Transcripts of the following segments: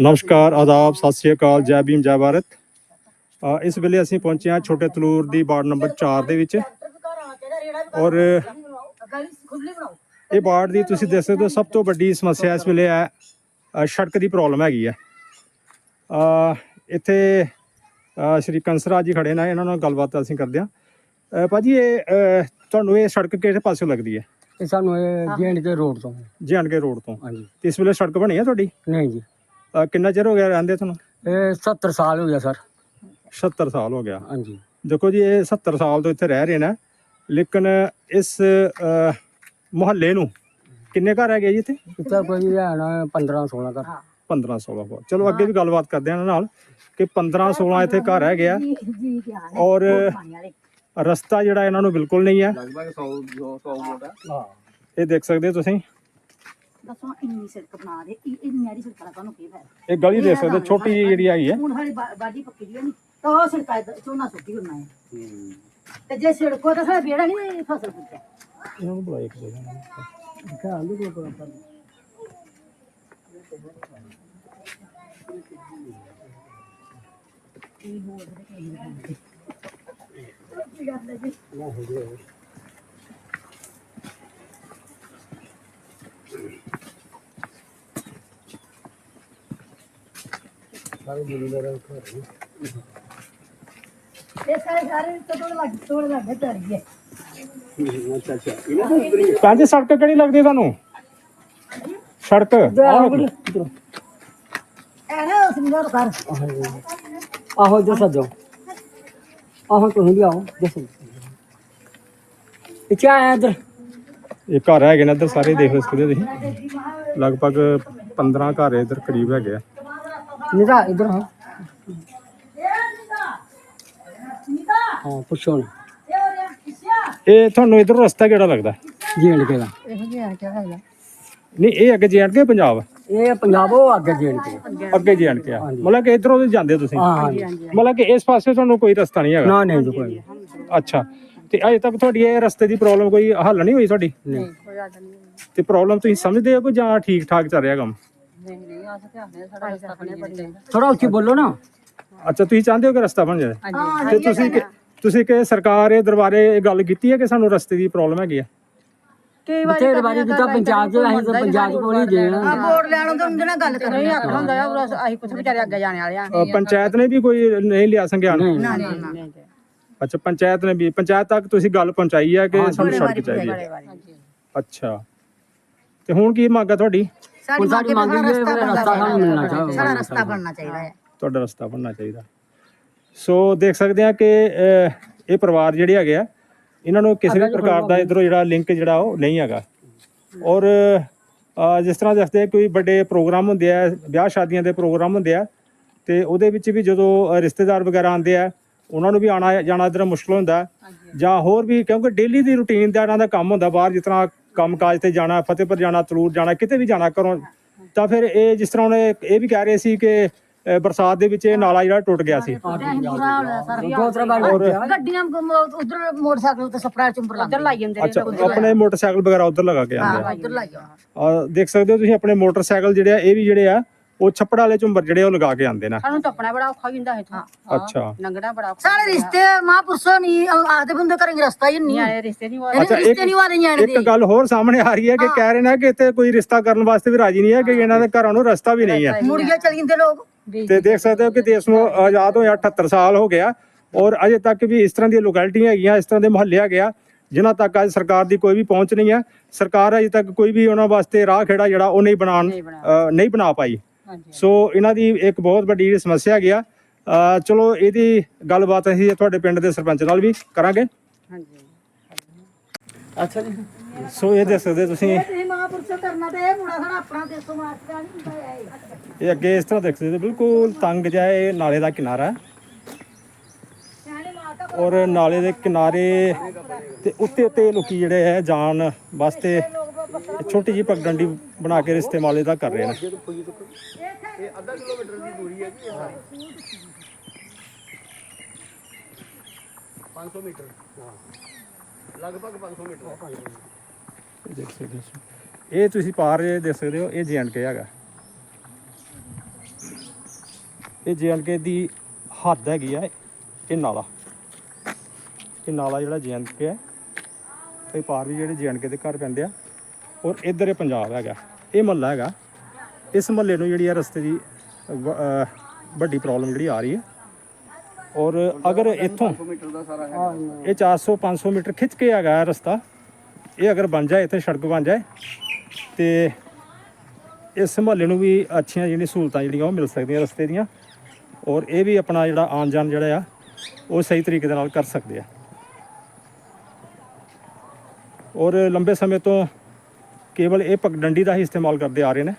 ਨਮਸਕਾਰ ਆਦਾਬ ਸਤਿ ਸ੍ਰੀ ਅਕਾਲ ਜੈ ਭੀਮ ਜੈ ਭਾਰਤ। ਇਸ ਵੇਲੇ ਅਸੀਂ ਪਹੁੰਚੇ ਹਾਂ ਛੋਟੇ ਤਲੂਰ ਦੀ ਵਾਰਡ ਨੰਬਰ 4 ਦੇ ਵਿੱਚ। ਔਰ ਇਹ ਵਾਰਡ ਦੀ ਤੁਸੀਂ ਦੇਖ ਸਕਦੇ ਹੋ ਸਭ ਤੋਂ ਵੱਡੀ ਸਮੱਸਿਆ ਇਸ ਵੇਲੇ ਹੈ ਸੜਕ ਦੀ ਪ੍ਰੋਬਲਮ ਹੈਗੀ ਹੈ ਇੱਥੇ ਸ਼੍ਰੀ ਕੰਸਰਾ ਜੀ ਖੜੇ ਨੇ ਇਹਨਾਂ ਨਾਲ ਗੱਲਬਾਤ ਅਸੀਂ ਕਰਦੇ ਹਾਂ। ਅ, ਭਾਜੀ ਇਹ ਤੁਹਾਨੂੰ ਇਹ ਸੜਕ ਕਿਹੜੇ ਪਾਸੇ ਲੱਗਦੀ ਹੈ? ਇਹ ਸਾਨੂੰ ਇਹ ਦੇ ਰੋਡ ਤੋਂ। ਜੈਨਕੇ ਰੋਡ ਤੋਂ? ਹਾਂਜੀ। ਤੇ ਇਸ ਵੇਲੇ ਸੜਕ ਬਣੀ ਹੈ ਤੁਹਾਡੀ? ਨਹੀਂ ਜੀ। ਕਿੰਨਾ ਚਿਰ ਹੋ ਗਿਆ ਰਹਿੰਦੇ ਤੁਹਾਨੂੰ? ਇਹ 70 ਸਾਲ ਹੋ ਗਿਆ ਸਰ। 70 ਸਾਲ ਹੋ ਗਿਆ। ਹਾਂਜੀ। ਦੇਖੋ ਜੀ ਇਹ 70 ਸਾਲ ਤੋਂ ਇੱਥੇ ਰਹਿ ਰਹੇ ਨੇ। ਲੇਕਿਨ ਇਸ ਮੁਹੱਲੇ ਨੂੰ ਕਿੰਨੇ ਘਰ ਹੈਗੇ ਜੀ ਇੱਥੇ? ਇੱਥੇ ਕੋਈ ਹੈ ਨਾ 15 16 ਘਰ 15 16 ਘਰ। ਚਲੋ ਅੱਗੇ ਵੀ ਗੱਲਬਾਤ ਕਰਦੇ ਹਾਂ ਇਹਨਾਂ ਨਾਲ ਕਿ 15 16 ਇੱਥੇ ਘਰ ਹੈਗੇ ਆ। ਔਰ ਰਸਤਾ ਜਿਹੜਾ ਇਹਨਾਂ ਨੂੰ ਬਿਲਕੁਲ ਨਹੀਂ ਹੈ। ਹਾਂ ਇਹ ਦੇਖ ਸਕਦੇ ਹੋ ਤੁਸੀਂ। ਦੱਸੋ ਇੰਨੀ ਸੜਕ ਬਣਾ ਦੇ ਇਹ ਇਹ ਨਿਆਰੀ ਸੜਕਾਂ ਦਾ ਤੁਹਾਨੂੰ ਕੀ ਫਾਇਦਾ? ਇਹ ਗਲੀ ਦੇਖ ਸਕਦੇ ਛੋਟੀ ਜਿਹੀ ਜਿਹੜੀ ਹੈਗੀ ਹੈ। ਹੁਣ ਸਾਡੀ ਬਾ- ਬਾਡੀ ਪੱਕੀ ਦੀ ਨਹੀਂ ਤਾਂ ਉਹ ਸੜਕਾਂ ਝੋਨਾ ਸੁੱਟੀ ਹੋਣਾ ਹੈ। ਤੇ ਜੇ ਸੜਕੋ ਤਾਂ ਸਾਡਾ ਬੇੜਾ ਨਹੀਂ ਫਸਲ ਪੁੱਜਾ ਇਹਨਾਂ ਨੂੰ ਬੁਲਾਇਆ ਇੱਕ ਜਗ੍ਹਾ ਇਹ ਸਾਰੇ ਸਾਰੇ ਤੋੜ ਲੱਗ ਤੋੜ ਲੱਗ ਤਰੀ ਹੈ ਅੱਛਾ ਅੱਛਾ। ਪੰਜ ਸੜਕ ਕਿਹੜੀ ਲੱਗਦੀ ਹੈ ਤੁਹਾਨੂੰ? ਸੜਕ। ਆਹ ਦੇਖੋ। ਇਹ ਨਾ ਉਸ ਨੂੰ ਕਰ ਆਹੋ ਜੋ ਸੱਜੋ। ਆਹੋ ਤੁਸੀਂ ਵੀ ਆਓ ਦੱਸੋ ਇੱਥੇ ਆਇਆ ਇੱਧਰ? ਇਹ ਘਰ ਹੈਗੇ ਨੇ ਇੱਧਰ ਸਾਰੇ ਦੇਖ ਸਕਦੇ ਤੁਸੀਂ। ਲਗਭਗ 15 ਘਰ ਇੱਧਰ ਕਰੀਬ ਹੈਗੇ ਆ। ਨਿਦਾ ਇੱਧਰ ਹਾਂ। ਹਾਂ ਪੁੱਛੋ ਨਾ ਇਹ ਤੁਹਾਨੂੰ ਇਧਰ ਰਸਤਾ ਕਿਹੜਾ ਲੱਗਦਾ? ਜੈਂਡ ਕੇ ਦਾ ਇਹੋ ਜਿਹਾ ਕਿਹਾ ਹੈਗਾ? ਨਹੀਂ ਇਹ ਅੱਗੇ ਜੈਂਡ ਪੰਜਾਬ? ਇਹ ਪੰਜਾਬੋਂ ਅੱਗੇ ਜੈਂਡ ਕੇ ਅੱਗੇ ਜੈਂਡ ਕੇ ਆ। ਮਤਲਬ ਕਿ ਇਧਰੋਂ ਜਾਂਦੇ ਹੋ ਤੁਸੀਂ? ਹਾਂ ਹਾਂਜੀ ਮਤਲਬ ਕਿ ਇਸ ਪਾਸੇ ਤੁਹਾਨੂੰ ਕੋਈ ਰਸਤਾ ਨਹੀਂ ਹੈਗਾ? ਨਾ ਨਹੀਂ ਜੀ ਕੋਈ ਅੱਛਾ। ਤੇ ਅਜੇ ਤੱਕ ਤੁਹਾਡੀ ਇਹ ਰਸਤੇ ਦੀ ਪ੍ਰੋਬਲਮ ਕੋਈ ਹੱਲ ਨਹੀਂ ਹੋਈ ਤੁਹਾਡੀ? ਨਹੀਂ। ਤੇ ਪ੍ਰੋਬਲਮ ਤੁਸੀਂ ਸਮਝਦੇ ਹੋ ਕਿ ਜਾਂ ਠੀਕ ਠਾਕ ਚੱਲ ਰਿਹਾ ਕੰਮ? ਨਹੀਂ ਨਹੀਂ ਆਸ ਤੇ ਆਨੇ ਸਾਡਾ ਰਸਤਾ ਬਣੇ ਬੱਚੇ ਥੋੜਾ ਉੱਚੀ ਬੋਲੋ ਨਾ। ਅੱਛਾ ਤੁਸੀਂ ਚਾਹੁੰਦੇ ਹੋ ਕਿ ਰਸਤਾ ਬਣ ਜਾਏ ਹਾਂ ਤੇ ਤੁਸੀਂ ਕਿ- ਤੁਸੀਂ ਕਿ ਸਰਕਾਰ ਇਹ ਦਰਬਾਰੇ ਇਹ ਗੱਲ ਕੀਤੀ ਹੈ ਕਿ ਸਾਨੂੰ ਰਸਤੇ ਦੀ ਪ੍ਰੋਬਲਮ ਹੈਗੀ ਆ? ਕਈ ਬਥੇਰੇ ਵਾਰੀ ਜਿੱਦਾਂ ਪੰਜਾਬ ਚ ਅਸੀਂ ਤਾਂ ਪੰਜਾਬ ਕੋਲ ਹੀ ਦੇਣਾ ਬੋਰਡ ਲੈਣੋਂ ਤੇ ਉਹਦੇ ਨਾਲ ਗੱਲ ਕਰਨੀ ਨਹੀਂ ਆਖਣਾ ਹੁੰਦਾ ਆ ਉਹ ਅਸੀਂ ਕੁਝ ਵਿਚਾਰੇ ਅੱਗੇ ਜਾਣੇ ਵਾਲੇ ਆ। ਅ, ਪੰਚਾਇਤ ਨੇ ਵੀ ਕੋਈ ਨਹੀਂ ਲਿਆ ਸੰਗਿਆਨ? ਨਾ ਨਾ ਨਾ। ਅੱਛਾ ਪੰਚਾਇਤ ਨੇ ਵੀ ਪੰਚਾਇਤ ਤੱਕ ਤੁਸੀਂ ਗੱਲ ਪਹੁੰਚਾਈ ਹੈ ਕਿ ਸਾਨੂੰ ਸੜਕ ਚਾਹੀਦੀ ਹੈ ਅੱਛਾ। ਤੇ ਹੁਣ ਕੀ ਮੰਗ ਹੈ ਤੁਹਾਡੀ? ਸਾਡੀ ਸਾਡੀ ਮੰਗ ਇਹ ਹੈ ਕਿ ਰਸਤਾ ਸਾਨੂੰ ਮਿਲਣਾ ਚਾਹੀਦਾ। ਸਾਡਾ ਰਸਤਾ ਬਣਨਾ ਚਾਹੀਦਾ ਹੈ। ਤੁਹਾਡਾ ਰਸਤਾ ਬਣਨਾ ਚਾਹੀਦਾ। ਸੋ ਦੇਖ ਸਕਦੇ ਆ ਕਿ ਅਹ, ਇਹ ਪਰਿਵਾਰ ਜਿਹੜੇ ਹੈਗੇ ਆ ਇਹਨਾਂ ਨੂੰ ਕਿਸੇ ਵੀ ਪ੍ਰਕਾਰ ਦਾ ਇਧਰੋਂ ਜਿਹੜਾ ਲਿੰਕ ਜਿਹੜਾ ਉਹ ਨਹੀਂ ਹੈਗਾ ਔਰ ਜਿਸ ਤਰ੍ਹਾਂ ਦੱਸਦੇ ਕੋਈ ਵੱਡੇ ਪ੍ਰੋਗਰਾਮ ਹੁੰਦੇ ਆ ਵਿਆਹ ਸ਼ਾਦੀਆਂ ਦੇ ਪ੍ਰੋਗਰਾਮ ਹੁੰਦੇ ਆ ਤੇ ਉਹਦੇ ਵਿੱਚ ਵੀ ਜਦੋਂ ਰਿਸ਼ਤੇਦਾਰ ਵਗੈਰਾ ਆਉਂਦੇ ਆ ਉਹਨਾਂ ਨੂੰ ਵੀ ਆਣਾ ਜਾਣਾ ਇਧਰ ਮੁਸ਼ਕਲ ਹੁੰਦਾ। ਜਾਂ ਹੋਰ ਵੀ ਕਿਉਂਕਿ ਡੇਲੀ ਦੀ ਰੁਟੀਨ ਦਾ ਇਹਨਾਂ ਦਾ ਕੰਮ ਹੁੰਦਾ ਬਾਹਰ ਜਿਸ ਤਰ੍ਹਾਂ ਕੰਮ ਕਾਜ ਤੇ ਜਾਣਾ ਫਤਿਹਪੁਰ ਜਾਣਾ ਤਲੂਰ ਜਾਣਾ ਕਿਤੇ ਵੀ ਜਾਣਾ ਘਰੋਂ ਤਾਂ ਫਿਰ ਇਹ ਜਿਸ ਤਰ੍ਹਾਂ ਉਹਨੇ ਇਹ ਵੀ ਕਹਿ ਰਹੇ ਸੀ ਕਿ ਬਰਸਾਤ ਦੇ ਵਿੱਚ ਇਹ ਨਾਲਾ ਜਿਹੜਾ ਟੁੱਟ ਗਿਆ ਸੀ। ਦੋ ਤਰ੍ਹਾਂ ਵਾਰ ਹੋ ਗਿਆ ਗੱਡੀਆਂ ਉਧਰ ਮੋਟਰਸਾਈਕਲ ਤੇ ਸਪਰਾ ਚੁੰਬਰ ਉਧਰ ਲਾਈ ਜਾਂਦੇ ਅੱਛਾ ਆਪਣੇ ਮੋਟਰਸਾਈਕਲ ਵਗੈਰਾ ਉਧਰ ਲਗਾ ਕੇ ਆਉਂਦੇ ਆ। ਉਧਰ ਲਾਈ ਔਰ ਦੇਖ ਸਕਦੇ ਹੋ ਤੁਸੀਂ ਆਪਣੇ ਮੋਟਰਸਾਈਕਲ ਜਿਹੜੇ ਆ ਇਹ ਵੀ ਜਿਹੜੇ ਆ ਉਹ ਛੱਪੜ ਵਾਲੇ ਝੁੰਬਰ ਜਿਹੜੇ ਆ, ਉਹ ਲਗਾ ਕੇ ਆਉਂਦੇ ਨੇ। ਸਾਨੂੰ ਟੱਪਣਾ ਬੜਾ ਔਖਾ ਹੁੰਦਾ ਹੈ। ਅੱਛਾ। ਲੰਗਣਾ ਬੜਾ ਔਖਾ ਸਾਰੇ ਰਿਸ਼ਤੇ ਮਹਾਂਪੁਰਸ਼ੋਂ ਨਹੀਂ ਆਦੇ ਬੰਦੇ ਕਰਾਂਗੇ ਰਸਤਾ ਹੀ ਨਹੀਂ ਆਏ ਰਿਸ਼ਤੇ ਨਹੀਂ ਹੋਏ ਅੱਛਾ, ਰਿਸ਼ਤੇ ਨਹੀਂ ਵਾਲੇ ਨਿਆਣੇ ਇੱਕ ਗੱਲ ਹੋਰ ਸਾਹਮਣੇ ਆ ਰਹੀ ਹੈ ਕਿ ਕਹਿ ਰਹੇ ਨੇ ਕਿ ਇੱਥੇ ਕੋਈ ਰਿਸ਼ਤਾ ਕਰਨ ਵਾਸਤੇ ਵੀ ਰਾਜੀ ਨਹੀਂ ਹੈ ਕਿ ਇਹਨਾਂ ਦੇ ਘਰਾਂ ਨੂੰ ਰਸਤਾ ਵੀ ਨਹੀਂ ਹੈ। ਮੁਰਗੇ ਚਲ ਜਾਂਦੇ ਲੋਕ। ਤੇ ਦੇਖ ਸਕਦੇ ਹੋ ਕਿ ਦੇਸ਼ ਨੂੰ ਆਜ਼ਾਦ ਹੋਇਆ 78 ਸਾਲ ਹੋ ਗਿਆ ਔਰ ਅਜੇ ਤੱਕ ਵੀ ਇਸ ਤਰ੍ਹਾਂ ਦੀਆਂ ਲੋਕੈਲਿਟੀਆਂ ਹੈਗੀਆਂ ਇਸ ਤਰ੍ਹਾਂ ਦੇ ਮੁਹੱਲੇ ਆ ਜਿਨ੍ਹਾਂ ਤੱਕ ਅੱਜ ਸਰਕਾਰ ਦੀ ਕੋਈ ਵੀ ਪਹੁੰਚ ਨਹੀਂ ਹੈ ਸਰਕਾਰ ਅਜੇ ਤੱਕ ਕੋਈ ਵੀ ਉਹਨਾਂ ਵਾਸਤੇ ਰਾਹ ਖੇੜਾ ਜਿਹੜਾ ਉਹ ਨਹੀਂ ਬਣਾਉਣ ਨਹੀਂ ਬਣਾ ਪਾਈ। ਸੋ ਇਹਨਾਂ ਦੀ ਇੱਕ ਬਹੁਤ ਵੱਡੀ ਸਮੱਸਿਆ ਹੈਗੀ ਆ। ਅ, ਚਲੋ ਇਹਦੀ ਗੱਲਬਾਤ ਅਸੀਂ ਤੁਹਾਡੇ ਪਿੰਡ ਦੇ ਸਰਪੰਚ ਨਾਲ ਵੀ ਕਰਾਂਗੇ। ਹਾਂਜੀ। ਅੱਛਾ ਜੀ। ਸੋ ਇਹ ਦੇਖ ਸਕਦੇ ਤੁਸੀਂ। ਤੁਸੀਂ ਮਹਾਂਪੁਰਸ਼ੋਂ ਕਰਨਾ ਤੇ ਇਹ ਮੁੰਡਾ ਸਾਡਾ ਆਪਣਾ ਦੇਸੋਂ ਮਾਰਦਾ ਨਹੀਂ ਹੁੰਦਾ ਹੈ ਇਹ ਅੱਗੇ ਇਸ ਤਰ੍ਹਾਂ ਦੇਖ ਸਕਦੇ ਹੋ ਬਿਲਕੁਲ ਤੰਗ ਜਿਹਾ ਇਹ ਨਾਲੇ ਦਾ ਕਿਨਾਰਾ। ਔਰ ਨਾਲੇ ਦੇ ਕਿਨਾਰੇ ਤੇ ਉੱਤੇ ਉੱਤੇ ਲੋਕੀ ਜਿਹੜੇ ਹੈ, ਜਾਣ ਵਾਸਤੇ ਛੋਟੀ ਜਿਹੀ ਪਗਡੰਡੀ ਬਣਾ ਕੇ ਰਿਸ਼ਤੇ ਮਾਲੇ ਦਾ ਕਰ ਰਹੇ ਨੇ। ਇਹ ਦੇਖ ਸਕਦੇ ਹੋ ਇਹ ਤੁਸੀਂ ਪਾਰ ਦੇਖ ਸਕਦੇ ਹੋ, ਇਹ ਕੇ ਹੈਗਾ। ਇਹ ਜੇਐਨਕੇ ਦੀ ਹੱਦ ਹੈਗੀ ਆ, ਇਹ ਨਾਲਾ। ਇਹ ਨਾਲਾ ਜਿਹੜਾ ਜੇਐਨਕੇ ਹੈ ਇਹ ਪਾਰ ਵੀ ਜਿਹੜੇ ਜੇਐਨਕੇ ਦੇ ਘਰ ਪੈਂਦੇ ਆ। ਔਰ ਇੱਧਰ ਇਹ ਪੰਜਾਬ ਹੈਗਾ, ਇਹ ਮਹੱਲਾ ਹੈਗਾ। ਇਸ ਮਹੱਲੇ ਨੂੰ ਜਿਹੜੀ ਆ ਰਸਤੇ ਦੀ, ਵ- ਵੱਡੀ ਪ੍ਰੋਬਲਮ ਜਿਹੜੀ ਆ ਰਹੀ ਹੈ ਔਰ ਅਗਰ ਇੱਥੋਂ ਇਹ 400 500 ਮੀਟਰ ਖਿੱਚ ਕੇ ਹੈਗਾ ਰਸਤਾ, ਇਹ ਅਗਰ ਬਣ ਜਾਏ, ਇੱਥੇ ਸੜਕ ਬਣ ਜਾਏ, ਤੇ ਇਸ ਮਹੱਲੇ ਨੂੰ ਵੀ ਅੱਛੀਆਂ ਜਿਹੜੀਆਂ ਸਹੂਲਤਾਂ ਜਿਹੜੀਆਂ ਉਹ ਮਿਲ ਸਕਦੀਆਂ ਰਸਤੇ ਦੀਆਂ ਔਰ ਇਹ ਵੀ ਆਪਣਾ ਜਿਹੜਾ ਆਉਣ ਜਾਣ ਜਿਹੜਾ ਆ, ਉਹ ਸਹੀ ਤਰੀਕੇ ਦੇ ਨਾਲ ਕਰ ਸਕਦੇ ਆ। ਔਰ ਲੰਬੇ ਸਮੇਂ ਤੋਂ ਕੇਵਲ ਇਹ ਪਗਡੰਡੀ ਦਾ ਹੀ ਇਸਤੇਮਾਲ ਕਰਦੇ ਆ ਰਹੇ ਨੇ।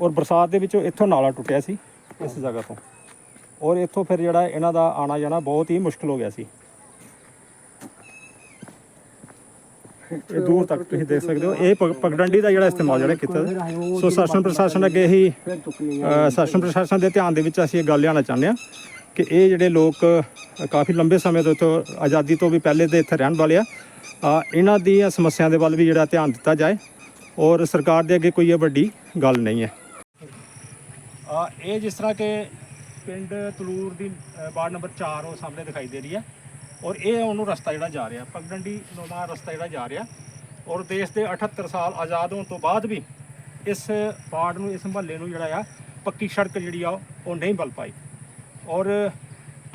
ਔਰ ਬਰਸਾਤ ਦੇ ਵਿੱਚੋਂ ਇੱਥੋਂ ਨਾਲਾ ਟੁੱਟਿਆ ਸੀ ਇਸ ਜਗ੍ਹਾ ਤੋਂ। ਔਰ ਇੱਥੋਂ ਫਿਰ ਜਿਹੜਾ ਇਹਨਾਂ ਦਾ ਆਣਾ ਜਾਣਾ ਬਹੁਤ ਹੀ ਮੁਸ਼ਕਲ ਹੋ ਗਿਆ ਸੀ। ਇਹ ਦੂਰ ਤੱਕ ਤੁਸੀਂ ਦੇਖ ਸਕਦੇ ਹੋ। ਇਹ ਪਗ- ਪਗਡੰਡੀ ਦਾ ਜਿਹੜਾ ਇਸਤੇਮਾਲ ਜਿਹੜਾ ਕੀਤਾ ਸੋ। ਸ਼ਾਸਨ ਪ੍ਰਸ਼ਾਸਨ ਅੱਗੇ ਹੀ ਸ਼ਾਸਨ ਪ੍ਰਸ਼ਾਸਨ ਦੇ ਧਿਆਨ ਦੇ ਵਿੱਚ ਅਸੀਂ ਇਹ ਗੱਲ ਲਿਆਉਣਾ ਚਾਹੁੰਦੇ ਹਾਂ ਕਿ ਇਹ ਜਿਹੜੇ ਲੋਕ ਕਾਫੀ ਲੰਬੇ ਸਮੇਂ ਤੋਂ ਇੱਥੋਂ ਆਜ਼ਾਦੀ ਤੋਂ ਵੀ ਪਹਿਲੇ ਦੇ ਇੱਥੇ ਰਹਿਣ ਵਾਲੇ ਆ ਇਹਨਾਂ ਦੀਆਂ ਸਮੱਸਿਆ ਦੇ ਵੱਲ ਵੀ ਜਿਹੜਾ ਧਿਆਨ ਦਿੱਤਾ ਜਾਏ। ਔਰ ਸਰਕਾਰ ਦੇ ਅੱਗੇ ਕੋਈ ਇਹ ਵੱਡੀ ਗੱਲ ਨਹੀਂ ਹੈ। ਇਹ ਜਿਸ ਤਰ੍ਹਾਂ ਕਿ ਪਿੰਡ ਤਲੂਰ ਦੀ ਵਾਰਡ ਨੰਬਰ 4 ਉਹ ਸਾਹਮਣੇ ਦਿਖਾਈ ਦੇ ਰਹੀ ਹੈ। ਔਰ ਇਹ ਉਹਨੂੰ ਰਸਤਾ ਜਿਹੜਾ ਜਾ ਰਿਹਾ, ਪਗਡੰਡੀ ਨੋਮਾ ਰਸਤਾ ਜਿਹੜਾ ਜਾ ਰਿਹਾ। ਔਰ ਦੇਸ਼ ਦੇ 78 ਸਾਲ ਆਜ਼ਾਦ ਹੋਣ ਤੋਂ ਬਾਅਦ ਵੀ ਇਸ ਵਾਰਡ ਨੂੰ, ਇਸ ਮਹੱਲੇ ਨੂੰ ਜਿਹੜਾ ਆ, ਪੱਕੀ ਸੜਕ ਜਿਹੜੀ ਆ, ਉਹ ਨਹੀਂ ਬਲ ਪਾਈ। ਔਰ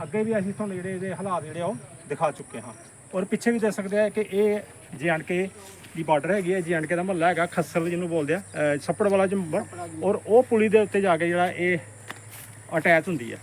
ਅੱਗੇ ਵੀ ਅਸੀਂ ਤੁਹਾਨੂੰ ਜਿਹੜੇ ਇਹਦੇ ਹਾਲਾਤ ਜਿਹੜੇ ਆ, ਉਹ ਦਿਖਾ ਚੁੱਕੇ ਹਾਂ। ਔਰ ਪਿੱਛੇ ਵੀ ਦੇਖ ਸਕਦੇ ਆ ਕਿ ਇਹ ਜੇ ਐਂਡ ਕੇ ਦੀ ਬਾਰਡਰ ਹੈਗੀ ਹੈ ਜੀਐਨਕੇ ਦਾ ਮਹੱਲਾ ਹੈਗਾ, ਖੱਸਲ ਜਿਹਨੂੰ ਬੋਲਦੇ ਆ ਛੱਪੜ ਵਾਲਾ ਜੰਬਰ ਔਰ ਉਹ ਪੁਲੀ ਦੇ ਉੱਤੇ ਜਾ ਕੇ ਜਿਹੜਾ ਇਹ ਅਟੈਚ ਹੁੰਦੀ ਹੈ